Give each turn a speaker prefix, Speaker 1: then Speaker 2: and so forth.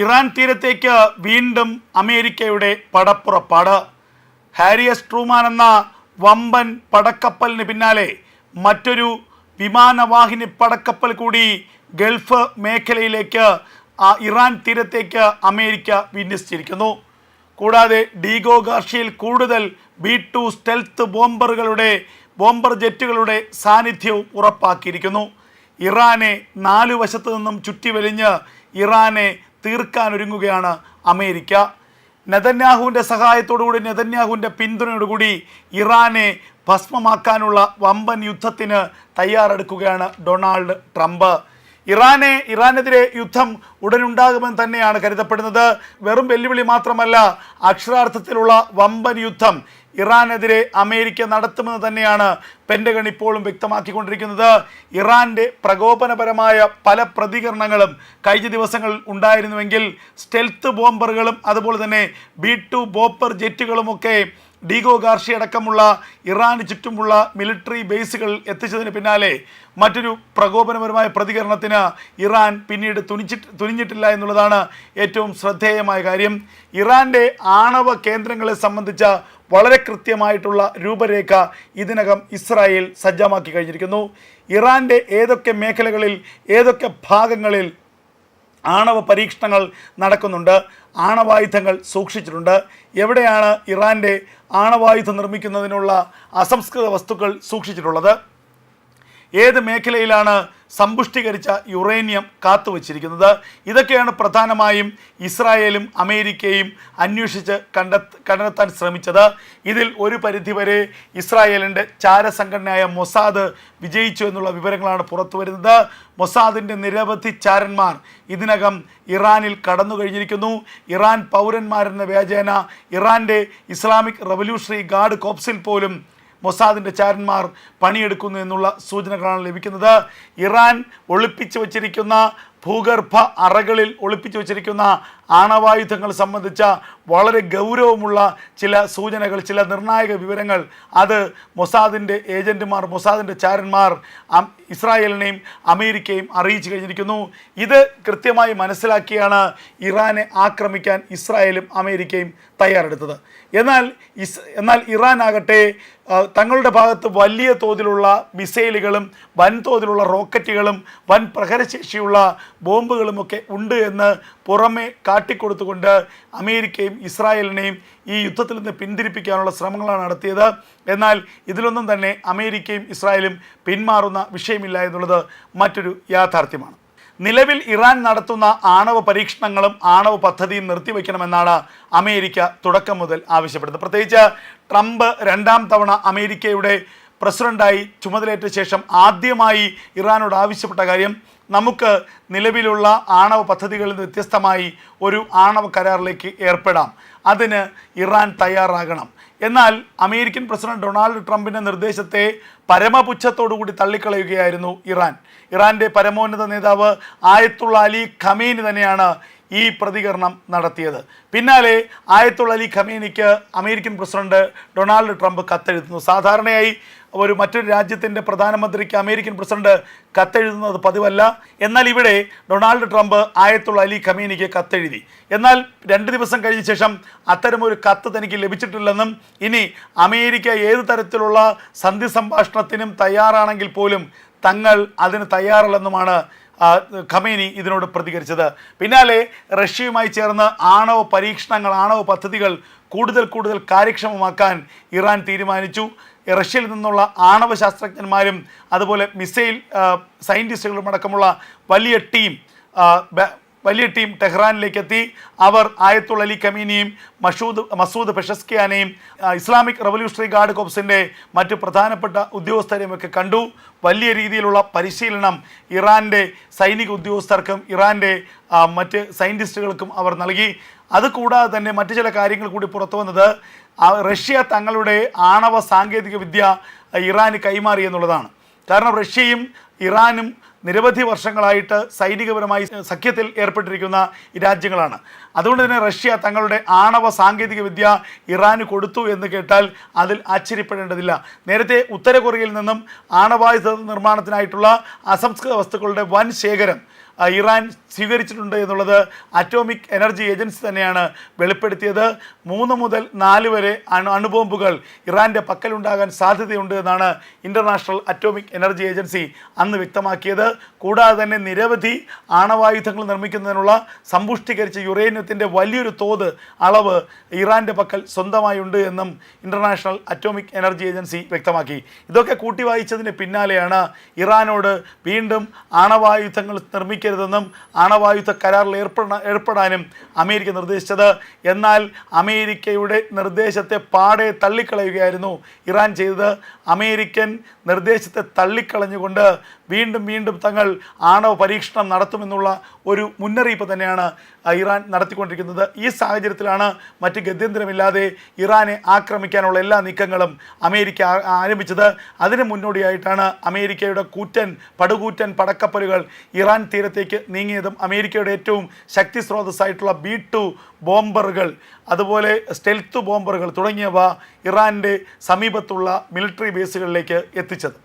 Speaker 1: Iran തീരത്തേക്ക് വീണ്ടും അമേരിക്കയുടെ പടപ്പുറപ്പാട്. ഹാരിയസ് ട്രൂമാൻ എന്ന വമ്പൻ പടക്കപ്പലിന് പിന്നാലെ മറ്റൊരു വിമാനവാഹിനി പടക്കപ്പൽ കൂടി ഗൾഫ് മേഖലയിലേക്ക് ഇറാൻ തീരത്തേക്ക് അമേരിക്ക വിന്യസിച്ചിരിക്കുന്നു. കൂടാതെ ഡീഗോ ഗാർഷിയിൽ കൂടുതൽ ബി ടു സ്റ്റെൽത്ത് ബോംബറുകളുടെ ബോംബർ ജെറ്റുകളുടെ സാന്നിധ്യവും ഉറപ്പാക്കിയിരിക്കുന്നു. ഇറാനെ നാലു വശത്തു നിന്നും ചുറ്റിവലിഞ്ഞ് ഇറാനെ തീർക്കാനൊരുങ്ങുകയാണ് അമേരിക്ക. നെതന്യാഹുവിന്റെ സഹായത്തോടുകൂടി നെതന്യാഹുവിന്റെ പിന്തുണയോടുകൂടി ഇറാനെ ഭസ്മമാക്കാനുള്ള വമ്പൻ യുദ്ധത്തിന് തയ്യാറെടുക്കുകയാണ് ഡൊണാൾഡ് ട്രംപ്. ഇറാനെ ഇറാനെതിരെ യുദ്ധം ഉടനുണ്ടാകുമെന്ന് തന്നെയാണ് കരുതപ്പെടുന്നത്. വെറും വെല്ലുവിളി മാത്രമല്ല അക്ഷരാർത്ഥത്തിലുള്ള വമ്പൻ യുദ്ധം ഇറാനെതിരെ അമേരിക്ക നടത്തുമെന്ന് തന്നെയാണ് പെൻഡഗൺ ഇപ്പോഴും വ്യക്തമാക്കിക്കൊണ്ടിരിക്കുന്നത്. ഇറാന്റെ പ്രകോപനപരമായ പല പ്രതികരണങ്ങളും കഴിഞ്ഞ ദിവസങ്ങളിൽ ഉണ്ടായിരുന്നുവെങ്കിൽ സ്റ്റെൽത്ത് ബോംബറുകളും അതുപോലെ തന്നെ ബി ടു ബോപ്പർ ജെറ്റുകളുമൊക്കെ ഡീഗോ ഗാർഷി അടക്കമുള്ള ഇറാന് ചുറ്റുമുള്ള മിലിറ്ററി ബേസുകൾ എത്തിച്ചതിന് പിന്നാലെ മറ്റൊരു പ്രകോപനപരമായ പ്രതികരണത്തിന് ഇറാൻ പിന്നീട് തുനിച്ചിട്ട് തുനിഞ്ഞിട്ടില്ല എന്നുള്ളതാണ് ഏറ്റവും ശ്രദ്ധേയമായ കാര്യം. ഇറാന്റെ ആണവ കേന്ദ്രങ്ങളെ സംബന്ധിച്ച വളരെ കൃത്യമായിട്ടുള്ള രൂപരേഖ ഇതിനകം ഇസ്രായേൽ സജ്ജമാക്കി കഴിഞ്ഞിരിക്കുന്നു. ഇറാന്റെ ഏതൊക്കെ മേഖലകളിൽ ഏതൊക്കെ ഭാഗങ്ങളിൽ ആണവ പരീക്ഷണങ്ങൾ നടക്കുന്നുണ്ട്. ആണവായുധങ്ങൾ സൂക്ഷിച്ചിട്ടുണ്ട്. എവിടെയാണ് ഇറാന്റെ ആണവായുധം നിർമ്മിക്കുന്നതിനുള്ള അസംസ്കൃത വസ്തുക്കൾ സൂക്ഷിച്ചിട്ടുള്ളത്? ഏത് മേഖലയിലാണ് സമ്പുഷ്ടീകരിച്ച യുറേനിയം കാത്തുവച്ചിരിക്കുന്നത്. ഇതൊക്കെയാണ് പ്രധാനമായും ഇസ്രായേലും അമേരിക്കയും അന്വേഷിച്ച് കണ്ടെ കണ്ടെത്താൻ ശ്രമിച്ചത്. ഇതിൽ ഒരു പരിധിവരെ ഇസ്രായേലിന്റെ ചാരസംഘടനയായ മൊസാദ് വിജയിച്ചു എന്നുള്ള വിവരങ്ങളാണ് പുറത്തു വരുന്നത്. മൊസാദിന്റെ നിരവധി ചാരന്മാർ ഇതിനകം ഇറാനിൽ കടന്നു കഴിഞ്ഞിരിക്കുന്നു. ഇറാൻ പൗരന്മാരെന്ന വ്യാജേന ഇറാന്റെ ഇസ്ലാമിക് റവല്യൂഷണറി ഗാർഡ് കോപ്സിൽ പോലും മൊസാദിന്റെ ചാരന്മാർ പണിയെടുക്കുന്നു എന്നുള്ള സൂചനകളാണ് ലഭിക്കുന്നത്. ഇറാൻ ഒളിപ്പിച്ചു വച്ചിരിക്കുന്ന ഭൂഗർഭ അറകളിൽ ഒളിപ്പിച്ചു വച്ചിരിക്കുന്ന ആണവായുധങ്ങൾ സംബന്ധിച്ച വളരെ ഗൗരവമുള്ള ചില സൂചനകൾ ചില നിർണായക വിവരങ്ങൾ അത് മൊസാദിന്റെ ഏജന്റുമാർ മൊസാദിന്റെ ചാരന്മാർ ഇസ്രായേലിനെയും അമേരിക്കയും അറിയിച്ചു കഴിഞ്ഞിരിക്കുന്നു. ഇത് കൃത്യമായി മനസ്സിലാക്കിയാണ് ഇറാനെ ആക്രമിക്കാൻ ഇസ്രായേലും അമേരിക്കയും തയ്യാറെടുത്തത്. എന്നാൽ ഇസ് എന്നാൽ ഇറാൻ ആകട്ടെ തങ്ങളുടെ ഭാഗത്ത് വലിയ തോതിലുള്ള മിസൈലുകളും വൻതോതിലുള്ള റോക്കറ്റുകളും വൻ പ്രഹരശേഷിയുള്ള ബോംബുകളുമൊക്കെ ഉണ്ട് എന്ന് പുറമെ കാട്ടിക്കൊടുത്തുകൊണ്ട് അമേരിക്കയും ഇസ്രായേലിനെയും ഈ യുദ്ധത്തിൽ നിന്ന് പിന്തിരിപ്പിക്കാനുള്ള ശ്രമങ്ങളാണ് നടത്തിയത്. എന്നാൽ ഇതിലൊന്നും തന്നെ അമേരിക്കയും ഇസ്രായേലും പിന്മാറുന്ന വിഷയമില്ല എന്നുള്ളത് മറ്റൊരു യാഥാർത്ഥ്യമാണ്. നിലവിൽ ഇറാൻ നടത്തുന്ന ആണവ പരീക്ഷണങ്ങളും ആണവ പദ്ധതിയും നിർത്തിവെക്കണമെന്നാണ് അമേരിക്ക തുടക്കം മുതൽ ആവശ്യപ്പെടുന്നത്. പ്രത്യേകിച്ച് ട്രംപ് രണ്ടാം തവണ അമേരിക്കയുടെ പ്രസിഡന്റായി ചുമതലയേറ്റ ശേഷം ആദ്യമായി ഇറാനോട് ആവശ്യപ്പെട്ട കാര്യം നമുക്ക് നിലവിലുള്ള ആണവ പദ്ധതികളിൽ നിന്ന് വ്യത്യസ്തമായി ഒരു ആണവ കരാറിലേക്ക് ഏർപ്പെടാം. അതിന് ഇറാൻ തയ്യാറാകണം. എന്നാൽ അമേരിക്കൻ പ്രസിഡന്റ് ഡൊണാൾഡ് ട്രംപിന്റെ നിർദ്ദേശത്തെ പരമപുച്ഛത്തോടുകൂടി തള്ളിക്കളയുകയായിരുന്നു ഇറാൻ. ഇറാന്റെ പരമോന്നത നേതാവ് ആയത്തുള്ള അലി ഖമീനി തന്നെയാണ് ഈ പ്രതികരണം നടത്തിയത്. പിന്നാലെ ആയത്തുള്ള അലി ഖമീനിക്ക് അമേരിക്കൻ പ്രസിഡന്റ് ഡൊണാൾഡ് ട്രംപ് കത്തെഴുതുന്നു. സാധാരണയായി ഒരു മറ്റൊരു രാജ്യത്തിന്റെ പ്രധാനമന്ത്രിക്ക് അമേരിക്കൻ പ്രസിഡന്റ് കത്തെഴുതുന്നത് പതിവല്ല. എന്നാൽ ഇവിടെ ഡൊണാൾഡ് ട്രംപ് ആയത്തുള്ള അലി ഖമീനിക്ക് കത്തെഴുതി. എന്നാൽ രണ്ട് ദിവസം കഴിഞ്ഞ ശേഷം അത്തരമൊരു കത്ത് തനിക്ക് ലഭിച്ചിട്ടില്ലെന്നും ഇനി അമേരിക്ക ഏത് തരത്തിലുള്ള സന്ധി സംഭാഷണത്തിനും തയ്യാറാണെങ്കിൽ പോലും തങ്ങൾ അതിന് തയ്യാറല്ലെന്നുമാണ് ഖമേനി ഇതിനോട് പ്രതികരിച്ചത്. പിന്നാലെ റഷ്യയുമായി ചേർന്ന് ആണവ പരീക്ഷണങ്ങൾ ആണവ പദ്ധതികൾ കൂടുതൽ കൂടുതൽ കാര്യക്ഷമമാക്കാൻ ഇറാൻ തീരുമാനിച്ചു. റഷ്യയിൽ നിന്നുള്ള ആണവ ശാസ്ത്രജ്ഞന്മാരും അതുപോലെ മിസൈൽ സയന്റിസ്റ്റുകളും അടക്കമുള്ള വലിയ ടീം വലിയ ടീം ടെഹ്റാനിലേക്ക് എത്തി അവർ ആയത്തുൾ അലി കമീനിയും മഷൂദ് മസൂദ് പെഷസ്കിയാനെയും ഇസ്ലാമിക് റവല്യൂഷണറി ഗാർഡ് കോപ്സിന്റെ മറ്റ് പ്രധാനപ്പെട്ട ഉദ്യോഗസ്ഥരെയും ഒക്കെ കണ്ടു. വലിയ രീതിയിലുള്ള പരിശീലനം ഇറാന്റെ സൈനിക ഉദ്യോഗസ്ഥർക്കും ഇറാന്റെ മറ്റ് സയന്റിസ്റ്റുകൾക്കും അവർ നൽകി. അതുകൂടാതെ തന്നെ മറ്റു ചില കാര്യങ്ങൾ കൂടി പുറത്തു വന്നത് റഷ്യ തങ്ങളുടെ ആണവ സാങ്കേതിക വിദ്യ ഇറാന് കൈമാറി എന്നുള്ളതാണ്. കാരണം റഷ്യയും ഇറാനും നിരവധി വർഷങ്ങളായിട്ട് സൈനികപരമായി സഖ്യത്തിൽ ഏർപ്പെട്ടിരിക്കുന്ന രാജ്യങ്ങളാണ്. അതുകൊണ്ട് തന്നെ റഷ്യ തങ്ങളുടെ ആണവ സാങ്കേതിക വിദ്യ ഇറാന് കൊടുത്തു എന്ന് കേട്ടാൽ അതിൽ ആശ്ചര്യപ്പെടേണ്ടതില്ല. നേരത്തെ ഉത്തര കൊറിയയിൽ നിന്നും ആണവായുധ നിർമ്മാണത്തിനായിട്ടുള്ള അസംസ്കൃത വസ്തുക്കളുടെ വൻ ശേഖരം ഇറാൻ സ്വീകരിച്ചിട്ടുണ്ട് എന്നുള്ളത് അറ്റോമിക് എനർജി ഏജൻസി തന്നെയാണ് വെളിപ്പെടുത്തിയത്. മൂന്ന് മുതൽ നാല് വരെ അണു അണുബോംബുകൾ ഇറാന്റെ പക്കലുണ്ടാകാൻ സാധ്യതയുണ്ട് എന്നാണ് ഇന്റർനാഷണൽ അറ്റോമിക് എനർജി ഏജൻസി അന്ന് വ്യക്തമാക്കിയത്. കൂടാതെ തന്നെ നിരവധി ആണവായുധങ്ങൾ നിർമ്മിക്കുന്നതിനുള്ള സമ്പുഷ്ടീകരിച്ച യുറേനിയത്തിന്റെ വലിയൊരു തോത് അളവ് ഇറാന്റെ പക്കൽ സ്വന്തമായുണ്ട് എന്നും ഇന്റർനാഷണൽ അറ്റോമിക് എനർജി ഏജൻസി വ്യക്തമാക്കി. ഇതൊക്കെ കൂട്ടി വായിച്ചതിന് പിന്നാലെയാണ് ഇറാനോട് വീണ്ടും ആണവായുധങ്ങൾ നിർമ്മിക്കരുതെന്നും ആണവായുധ കരാറിൽ ഏർപ്പെട ഏർപ്പെടാനും അമേരിക്ക നിർദ്ദേശിച്ചത്. എന്നാൽ അമേരിക്കയുടെ നിർദ്ദേശത്തെ പാടെ തള്ളിക്കളയുകയായിരുന്നു ഇറാൻ ചെയ്തത്. അമേരിക്കൻ നിർദ്ദേശത്തെ തള്ളിക്കളഞ്ഞുകൊണ്ട് വീണ്ടും വീണ്ടും തങ്ങൾ ആണവ പരീക്ഷണം നടത്തുമെന്നുള്ള ഒരു മുന്നറിയിപ്പ് തന്നെയാണ് ഇറാൻ നടത്തിക്കൊണ്ടിരിക്കുന്നത്. ഈ സാഹചര്യത്തിലാണ് മറ്റ് ഗത്യന്തരമില്ലാതെ ഇറാനെ ആക്രമിക്കാനുള്ള എല്ലാ നീക്കങ്ങളും അമേരിക്ക ആരംഭിച്ചത്. അതിന് മുന്നോടിയായിട്ടാണ് അമേരിക്കയുടെ കൂറ്റൻ പടുകൂറ്റൻ പടക്കപ്പലുകൾ ഇറാൻ തീരത്തേക്ക് നീങ്ങിയതും അമേരിക്കയുടെ ഏറ്റവും ശക്തി സ്രോതസ്സായിട്ടുള്ള ബി ടു ബോംബറുകൾ അതുപോലെ സ്റ്റെൽത്ത് ബോംബറുകൾ തുടങ്ങിയവ ഇറാന്റെ സമീപത്തുള്ള മിലിറ്ററി ബേസുകളിലേക്ക് എത്തിച്ചത്.